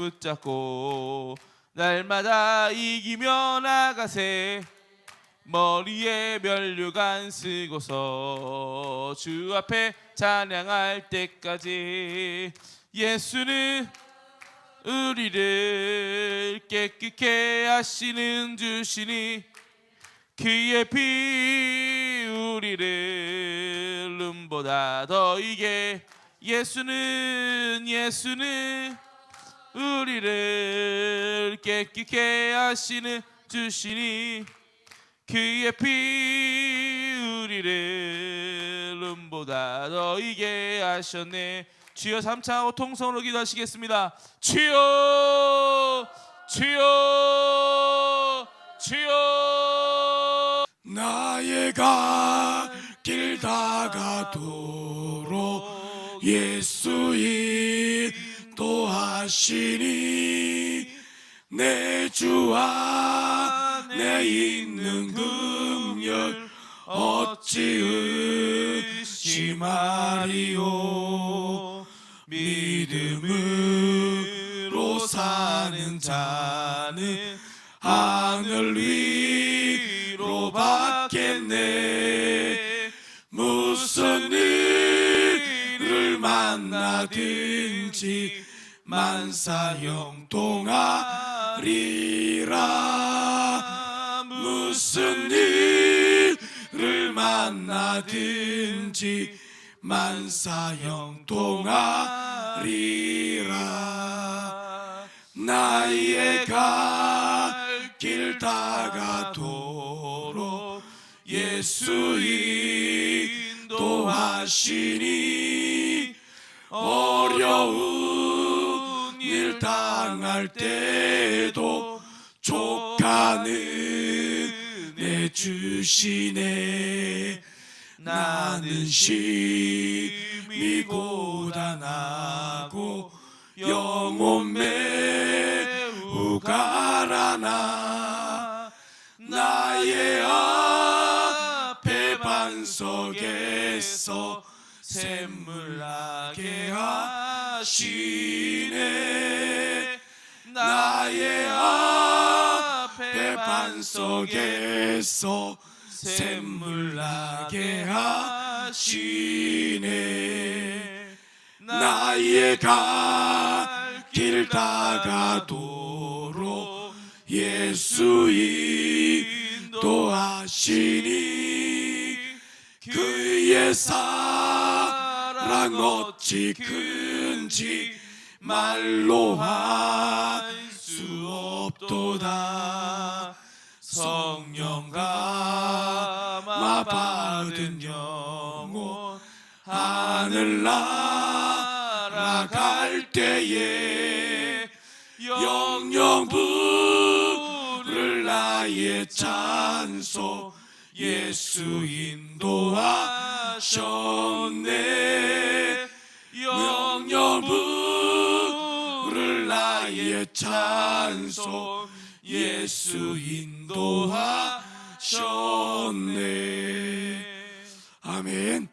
붙잡고 날마다 이기며 나가세. 머리에 면류관 쓰고서 주 앞에 찬양할 때까지 예수는 우리를 깨끗게 하시는 주시니 그의 피 우리를 눈보다 더 이게 예수는 예수는 우리를 깨끗게 하시는 주시니 그의 피 우리를 눈보다 더 이게 하셨네. 주여 삼창하고 통성으로 기도하시겠습니다. 주여 주여 주여. 나의 갈길 다가도록 예수 인 도하시니 내 주와 내 있는 금열 어찌 의심하리오? 믿음으로 사는 자는 하늘 위로 받겠네. 무슨 일을 만나든지 만사형통하리라. 무슨 일을 만나든지 만사형통하리라. 나의 갈길 다가도록 예수 인도하시니 당할 때도 족하는 내 주시네 나는 심히 고단하고 영혼 매우 가라나 나의 앞에 반석에서 샘물 나게 하 시네 나의 앞에 반석에서 샘물 나게 하시네. 나의 갈길 다가도록 예수 인도하시니 그의 사랑 어찌 큰지 말로 할 수 없도다. 성령 감화 받은 영혼 하늘 날아갈 때에 영영 부를 나의 찬송 예수 인도하셨네 부를 나의 찬송 예수 인도하셨네. 아멘